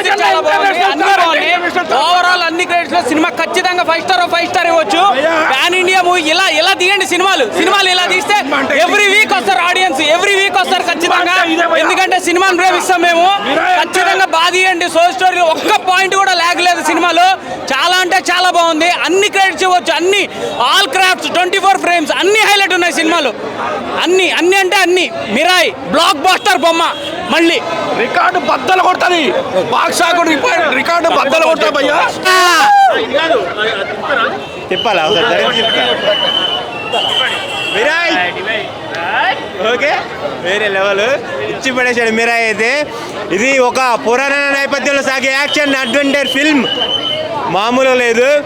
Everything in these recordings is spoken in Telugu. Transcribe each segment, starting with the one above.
మ్యూజిక్ చాలా బాగుంది? అన్ని బాగున్నాయి ఓవరాల్ అన్ని క్రెడిట్స్లో సినిమా ఖచ్చితంగా ఫైవ్ స్టార్ ఫైవ్ స్టార్ ఇవ్వచ్చు. పాన్ ఇండియా మూవీ ఇలా ఇలా తీయండి సినిమాలు. సినిమాలు ఇలా తీస్తే ఎవ్రీ వీక్ వస్తారు ఆడియన్స్ ఎవ్రీ వీక్ వస్తారు ఖచ్చితంగా. ఎందుకంటే సినిమాని ప్రేమిస్తాం మేము. ఖచ్చితంగా బాగా తీయండి. సో స్టోరీ ఒక్క పాయింట్ కూడా లాగ్ లేదు సినిమాలో. చాలా బాగుంది. అన్ని క్రెడిట్స్ ఇవ్వచ్చు. అన్ని all crafts twenty four frames అన్ని హైలైట్ ఉన్నాయి సినిమాలు. అన్ని అన్ని అంటే అన్ని. మిరాయి బ్లాక్ బాస్టర్ బొమ్మ. మళ్ళీ. రికార్డు బద్దలు కొడుతుంది. బాక్స్ రికార్డు బద్దలు కొడుతుంది భయ్యా. తిప్పాలా? ఒకసారి మిరాయ్! ఓకే? వేరే లెవెల్. ఇచ్చి పడేశాడు మిరాయ్ అయితే. ఇది ఒక పురాణ నేపథ్యంలో సాగే యాక్షన్ అడ్వెంచర్ ఫిల్మ్. మామూలు లేదు.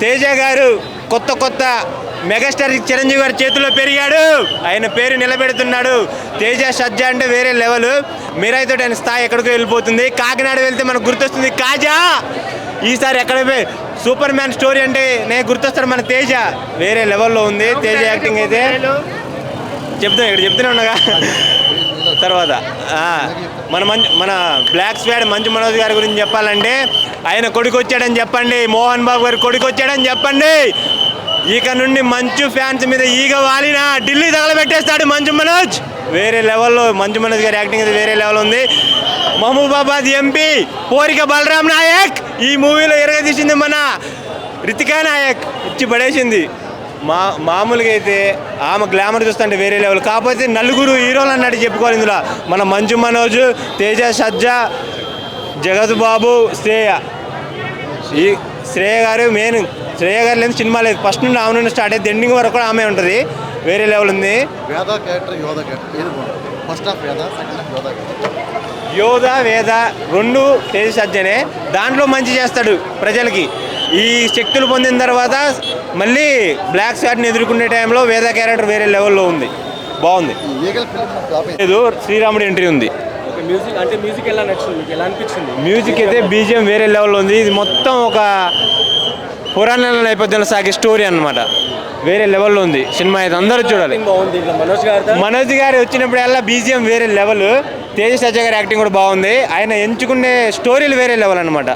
తేజ గారు కొత్త కొత్త మెగాస్టార్ చిరంజీవి గారి చేతిలో పెరిగాడు. ఆయన పేరు నిలబెడుతున్నాడు. తేజ సజ్జ అంటే వేరే లెవెల్. మిరాయ్ ఆయన స్థాయి ఎక్కడికో వెళ్ళిపోతుంది. కాకినాడ వెళ్తే మనకు గుర్తొస్తుంది కాజా. ఈసారి ఎక్కడ సూపర్ మ్యాన్ స్టోరీ అంటే నేను గుర్తొస్తాడు మన తేజ. వేరే లెవెల్లో ఉంది. తేజ యాక్టింగ్ అయితే. చెప్తాం ఇక్కడ చెప్తూనే ఉండగా తర్వాత మన మంచి మన బ్లాక్ స్వాడ్ మంచు మనోజ్ గారి గురించి చెప్పాలంటే ఆయన కొడుకు వచ్చాడని చెప్పండి మోహన్ బాబు గారు కొడుకు వచ్చాడని చెప్పండి. ఇక నుండి మంచు ఫ్యాన్స్ మీద ఈగ వాలిన ఢిల్లీ తగలబెట్టేస్తాడు మంచు మనోజ్. వేరే లెవెల్లో మంచు మనోజ్ గారి యాక్టింగ్ వేరే లెవెల్ ఉంది. మహబూబాబాద్ ఎంపీ పోరిక బలరామ్ నాయక్ ఈ మూవీలో ఎరగదీసింది మన రితికా నాయక్. ఇచ్చి పడేసింది. మా మామూలుగా అయితే ఆమె గ్లామర్ చూస్తుంటే వేరే లెవెల్ కాకపోతే నలుగురు హీరోలు అన్నట్టు చెప్పుకోవాలి ఇందులో. మన మంచు మనోజ్ తేజ సజ్జ జగత్ బాబు శ్రేయ. ఈ శ్రేయ గారు మెయిన్ శ్రేయ గారు లేదు సినిమా లేదు. ఫస్ట్ నుండి ఆమె నుండి స్టార్ట్ అయితే ఎండింగ్ వరకు కూడా ఆమె ఉంటుంది. వేరే లెవెల్ ఉంది. యోధ వేద రెండు తేజ సజ్జనే దాంట్లో మంచి చేస్తాడు ప్రజలకి. ఈ శక్తులు పొందిన తర్వాత మళ్ళీ బ్లాక్ షాట్ని ఎదుర్కొనే టైంలో వేద క్యారెక్టర్ వేరే లెవెల్లో ఉంది. బాగుంది. లేదు శ్రీరాముడి ఎంట్రీ ఉంది. మ్యూజిక్ అంటే మ్యూజిక్ ఎలా నచ్చింది? మీకు ఎలా అనిపించింది? మ్యూజిక్ అయితే బీజిఎం వేరే లెవెల్లో ఉంది. ఇది మొత్తం ఒక పురాణ నేపథ్యంలో సాగే స్టోరీ అన్నమాట. వేరే లెవెల్లో ఉంది. సినిమా అయితే అందరూ చూడాలి. మనోజ్ గారు వచ్చినప్పుడల్లా బీజిఎం వేరే లెవెల్ తేజ సజ్జ గారి యాక్టింగ్ కూడా బాగుంది. ఆయన ఎంచుకునే స్టోరీలు వేరే లెవెల్ అనమాట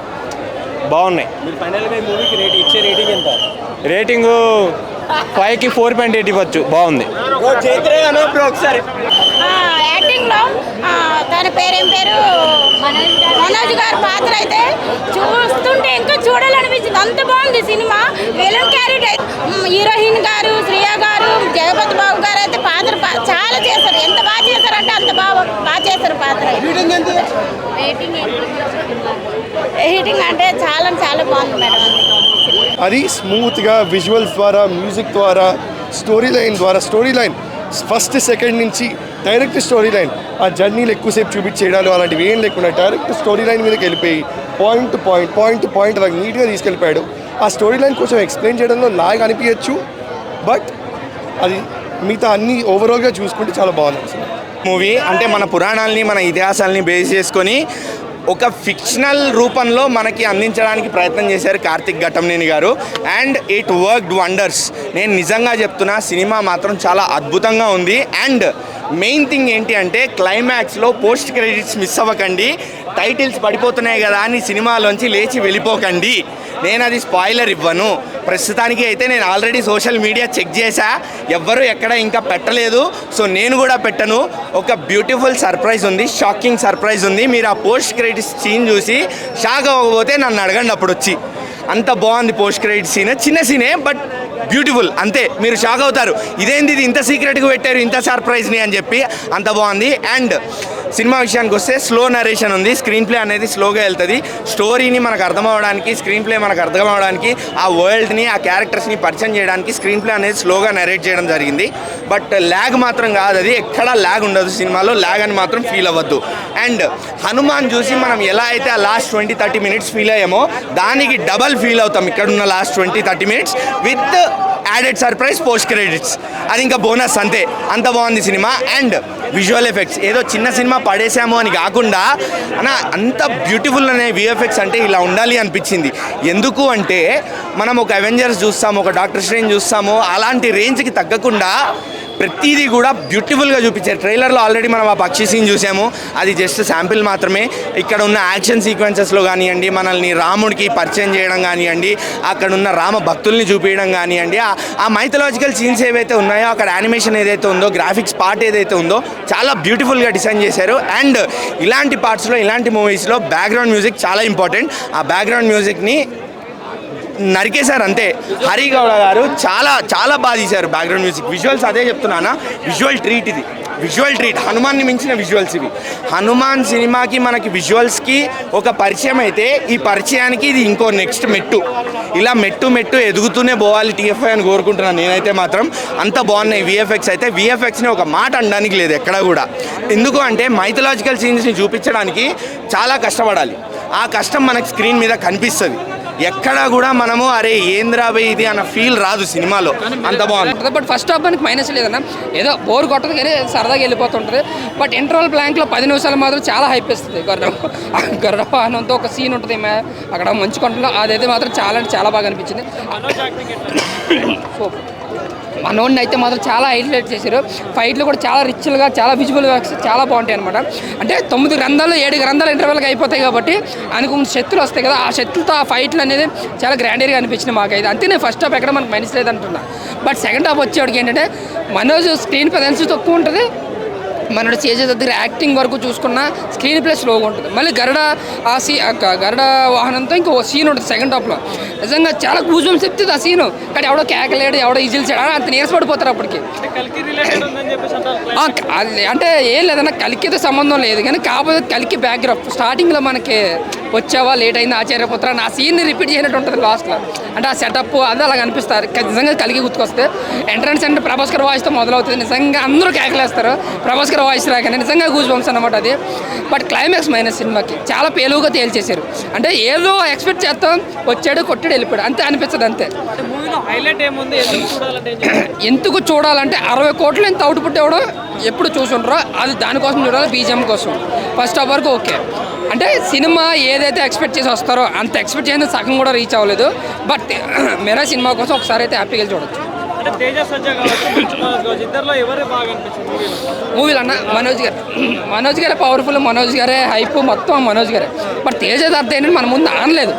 బాగున్నాయి. మీరు ఫైనల్గా ఈ మూవీకి రేట్ ఇచ్చే రేటింగ్ ఎంత? రేటింగ్ ఫైవ్కి ఫోర్ పాయింట్ ఎయిట్ ఇవ్వచ్చు. బాగుంది. ఒకసారి. ఆ, యాక్టింగ్లో ఆ, తన పేరేం పేరు? మనోజ్ గారి. పాత్ర అయితే చూస్తుంటే ఇంకా చూడాలనిపించింది. అంత బాగుంది సినిమా. విలన్ క్యారెక్టర్ హీరోయిన్ గారు శ్రియా గారు జగపతి బాబు గారు అయితే పాత్ర చాలా చేశారు. ఎంత బాగా చేశారంటే అంత బాగా బాగా చేశారు పాత్ర. రేటింగ్ అంటే చాలా చాలా బాగుంది మేడం. అది స్మూత్గా విజువల్స్ ద్వారా మ్యూజిక్ ద్వారా స్టోరీ లైన్ ద్వారా స్టోరీ లైన్ ఫస్ట్ సెకండ్ నుంచి డైరెక్ట్ స్టోరీ లైన్ ఆ జర్నీలు ఎక్కువసేపు చూపించేయడాలు అలాంటివి ఏం లేకుండా డైరెక్ట్ స్టోరీ లైన్ మీదకి వెళ్ళిపోయి point to point point to point అలా నీట్గా తీసుకెళ్ళిపోయాడు. ఆ స్టోరీ లైన్ కొంచెం ఎక్స్ప్లెయిన్ చేయడంలో లాగ్ అనిపించచ్చు బట్ అది మిగతా అన్ని ఓవరాల్గా చూసుకుంటే చాలా బాగుంది అసలు. మూవీ అంటే మన పురాణాలని మన ఇతిహాసాలని బేస్ చేసుకొని ఒక ఫిక్షనల్ రూపంలో మనకి అందించడానికి ప్రయత్నం చేశారు కార్తిక్ ఘటంనేని గారు. అండ్ ఇట్ వర్క్డ్ వండర్స్ నేను నిజంగా చెప్తున్నా సినిమా మాత్రం చాలా అద్భుతంగా ఉంది. అండ్ మెయిన్ థింగ్ ఏంటి అంటే క్లైమాక్స్లో పోస్ట్ క్రెడిట్స్ మిస్ అవ్వకండి. టైటిల్స్ పడిపోతున్నాయి కదా అని సినిమాలోంచి లేచి వెళ్ళిపోకండి. నేను అది స్పాయిలర్ ఇవ్వను. ప్రస్తుతానికి అయితే నేను ఆల్రెడీ సోషల్ మీడియా చెక్ చేశా. ఎవ్వరూ ఎక్కడ ఇంకా పెట్టలేదు. సో నేను కూడా పెట్టను. ఒక బ్యూటిఫుల్ సర్ప్రైజ్ ఉంది. షాకింగ్ సర్ప్రైజ్ ఉంది. మీరు ఆ పోస్ట్ క్రెడిట్స్ సీన్ చూసి షాక్ అవ్వకపోతే నన్ను అడగండి అప్పుడు వచ్చి. అంత బాగుంది పోస్ట్ క్రెడిట్ సీన్ చిన్న సీనే బట్ బ్యూటిఫుల్ అంతే. మీరు షాక్ అవుతారు. ఇదేంది ఇది? ఇంత సీక్రెట్గా పెట్టారు ఇంత సర్ప్రైజ్ని అని చెప్పి అంత బాగుంది. అండ్ సినిమా విషయానికి వస్తే స్లో నరేషన్ ఉంది. స్క్రీన్ ప్లే అనేది స్లోగా వెళ్తుంది. స్టోరీని మనకు అర్థం అవ్వడానికి స్క్రీన్ ప్లే మనకు అర్థం అవ్వడానికి ఆ వరల్డ్ని ఆ క్యారెక్టర్స్ని పరిచయం చేయడానికి స్క్రీన్ ప్లే అనేది స్లోగా నరేట్ చేయడం జరిగింది. బట్ ల్యాగ్ మాత్రం కాదు అది. ఎక్కడా ల్యాగ్ ఉండదు సినిమాలో. ల్యాగ్ అని మాత్రం ఫీల్ అవ్వద్దు. అండ్ హనుమాన్ చూసి మనం ఎలా అయితే ఆ last twenty thirty minutes feel అయ్యామో దానికి డబల్ ఫీల్ అవుతాం. ఇక్కడున్న last twenty thirty minutes with added surprise post credits అది ఇంకా బోనస్ అంతే. అంత బాగుంది సినిమా. అండ్ విజువల్ ఎఫెక్ట్స్ ఏదో చిన్న సినిమా పడేసాము అని కాకుండా అన్న అంత బ్యూటిఫుల్ అనే విఎఫ్ఎక్స్ అంటే ఇలా ఉండాలి అనిపించింది. ఎందుకు అంటే మనం ఒక అవెంజర్స్ చూస్తాము ఒక డాక్టర్ శ్రేణి చూస్తాము అలాంటి రేంజ్కి తగ్గకుండా ప్రతిదీ కూడా బ్యూటిఫుల్గా చూపించారు. ట్రైలర్లో ఆల్రెడీ మనం ఆ పక్షి సీన్ చూసాము. అది జస్ట్ శాంపిల్ మాత్రమే. ఇక్కడ ఉన్న యాక్షన్ సీక్వెన్సెస్లో కానివ్వండి మనల్ని రాముడికి పరిచయం చేయడం కానివ్వండి అక్కడ ఉన్న రామ భక్తుల్ని చూపించడం కానివ్వండి ఆ- మైథలాజికల్ సీన్స్ ఏవైతే ఉన్నాయో అక్కడ యానిమేషన్ ఏదైతే ఉందో గ్రాఫిక్స్ పార్ట్ ఏదైతే ఉందో చాలా బ్యూటిఫుల్గా డిజైన్ చేశారు. అండ్ ఇలాంటి పార్ట్స్లో ఇలాంటి మూవీస్లో బ్యాక్గ్రౌండ్ మ్యూజిక్ చాలా ఇంపార్టెంట్ ఆ బ్యాక్గ్రౌండ్ మ్యూజిక్ని నరికేశారు అంతే. హరి గౌడ గారు చాలా చాలా బాగా తీశారు బ్యాక్గ్రౌండ్ మ్యూజిక్ విజువల్స్ అదే చెప్తున్నానా? విజువల్ ట్రీట్ ఇది. విజువల్ ట్రీట్ హనుమాన్ని మించిన విజువల్స్ ఇవి. హనుమాన్ సినిమాకి మనకి విజువల్స్కి ఒక పరిచయం అయితే ఈ పరిచయానికి ఇది ఇంకో నెక్స్ట్ మెట్టు. ఇలా మెట్టు మెట్టు ఎదుగుతూనే పోవాలి టీఎఫ్ఐ అని కోరుకుంటున్నాను నేనైతే మాత్రం. అంత బాగున్నాయి విఎఫ్ఎక్స్ అయితే. విఎఫ్ఎక్స్ని ఒక మాట అనడానికి లేదు ఎక్కడ కూడా. ఎందుకు అంటే మైథలాజికల్ సీన్స్ని చూపించడానికి చాలా కష్టపడాలి. ఆ కష్టం మనకి స్క్రీన్ మీద కనిపిస్తుంది. ఎక్కడా కూడా మనము అరే ఏంద్రాబై ఇది అన్న ఫీల్ రాదు సినిమాలో. అంత బాగుంది. బట్ ఫస్ట్ హాఫ్ మనకి మైనస్ లేదన్న ఏదో బోర్ కొట్టదు కానీ సరదాగా వెళ్ళిపోతుంటుంది. బట్ ఇంటర్వల్ బ్లాంక్లో పది నిమిషాలు మాత్రం చాలా హైప్ ఇస్తుంది గరుడ గరుడ వాహనంతో ఒక సీన్ ఉంటుంది అక్కడ మంచు కొండలో అదైతే మాత్రం చాలా అంటే చాలా బాగా అనిపించింది. సూపర్ మనోడిని అయితే మాత్రం చాలా హైలైట్ చేశారు. ఫైట్లు కూడా చాలా రిచ్గా చాలా విజువల్గా చాలా బాగుంటాయి అనమాట అంటే తొమ్మిది గ్రంథాలు ఏడు గ్రంథాలు ఇంటర్వెల్గా అయిపోతాయి కాబట్టి అనుకున్న ముందు శక్తులు వస్తాయి కదా ఆ శక్తులతో ఆ ఫైట్లు అనేది చాలా గ్రాండీగా అనిపించింది మాకైతే. అంతే నేను ఫస్ట్ హాఫ్ ఎక్కడ మనకు మైనస్ లేదంటున్నా. బట్ సెకండ్ హాఫ్ వచ్చేవాడికి ఏంటంటే మనోజ్ స్క్రీన్ ప్రజెన్స్ తక్కువ ఉంటుంది మనోడు చేసే దగ్గర యాక్టింగ్ వరకు చూసుకున్న స్క్రీన్ ప్లే స్లోగా ఉంటుంది. మళ్ళీ గరుడ ఆ సీ గరుడ వాహనంతో ఇంకో సీన్ ఉంటుంది సెకండ్ హాఫ్లో నిజంగా చాలా కూజం చెప్తుంది ఆ సీను కానీ ఎవడో కేకలేడు ఎవడో ఈజిల్ చేయడం అంత నీరసపడిపోతారు అప్పటికి. ఆ, క- అది అంటే ఏం లేదన్న కలికితో సంబంధం లేదు. కానీ కాకపోతే కలికి బ్యాక్గ్రౌండ్ స్టార్టింగ్లో మనకి వచ్చావా లేట్ అయింది ఆచార్యపుత్ర నా సీన్ని రిపీట్ చేయనట్టు ఉంటుంది లాస్ట్లో అంటే ఆ సెటప్ అది అలా కనిపిస్తారు నిజంగా కలిగి గుర్తుకొస్తే ఎంట్రన్స్ అంటే ప్రభాస్కర్ వాయిస్తో మొదలవుతుంది. నిజంగా అందరూ కేకలేస్తారు. ప్రభాస్కర్ వాయిస్ రాగానే నిజంగా గూజ్ బంప్స్ అనమాట అది. బట్ క్లైమాక్స్ మైనస్ సినిమాకి. చాలా పేలువుగా తేల్చేశారు. అంటే ఏదో ఎక్స్పెక్ట్ చేస్తాం వచ్చాడు కొట్టాడు వెళ్ళిపోయాడు. అంతే అనిపించదు అంతే. మూవీలో హైలైట్ ఏముంది? ఎందుకు చూడాలంటే ఏం చెప్తారు? ఎందుకు చూడాలంటే అరవై కోట్లు ఎంత అవుట్పుట్ ఎవడో ఎప్పుడు చూసుంటారో అది దానికోసం చూడాలి బీజిఎం కోసం. ఫస్ట్ హాఫ్ వరకు ఓకే. అంటే సినిమా ఏదైతే ఎక్స్పెక్ట్ చేసి వస్తారో అంత ఎక్స్పెక్ట్ చేసిన సగం కూడా రీచ్ అవ్వలేదు. బట్ మెరా సినిమా కోసం ఒకసారి అయితే హ్యాపీగా చూడొచ్చు. మూవీలో అన్న మనోజ్ గారు. మనోజ్ గారే పవర్ఫుల్ మనోజ్ గారే హైప్ మొత్తం మనోజ్ గారే. బట్ తేజ దత్త ఏంటంటే మన ముందు ఆనలేదు.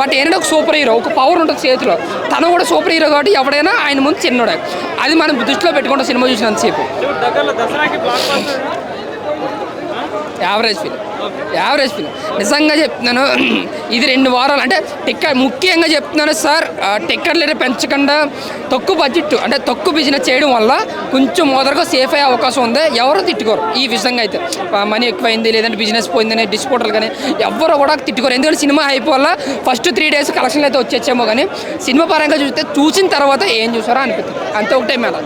బట్ ఏంటంటే ఒక సూపర్ హీరో ఒక పవర్ ఉంటుంది చేతిలో. తను కూడా సూపర్ హీరో కాబట్టి ఎవడైనా ఆయన ముందు చిన్నోడే. అది మనం దృష్టిలో పెట్టుకుంటే సినిమా చూసినంతసేపు ఇప్పుడు దగ్గరలో దసరాకి blockbuster average film average film నిజంగా చెప్తున్నాను ఇది రెండు వారాలు అంటే టిక్కెట్ ముఖ్యంగా చెప్తున్నాను సార్ టిక్కెట్ టికెట్లు అయితే పెంచకుండా తక్కువ బడ్జెట్ అంటే తక్కువ బిజినెస్ చేయడం వల్ల కొంచెం మొదటగా సేఫ్ అయ్యే అవకాశం ఉంది. ఎవరు తిట్టుకోరు ఈ విషయంగా అయితే. మనీ ఎక్కువైంది లేదంటే బిజినెస్ పోయిందని డిస్పోటర్లు కానీ ఎవరు కూడా తిట్టుకోరు. ఎందుకంటే సినిమా అయిపోవాల వల్ల ఫస్ట్ త్రీ డేస్ కలెక్షన్లు అయితే వచ్చేసేమో కానీ సినిమా పరంగా చూస్తే చూసిన తర్వాత ఏం చూసారో అనిపిస్తుంది. అంతే ఒకటే మేడం.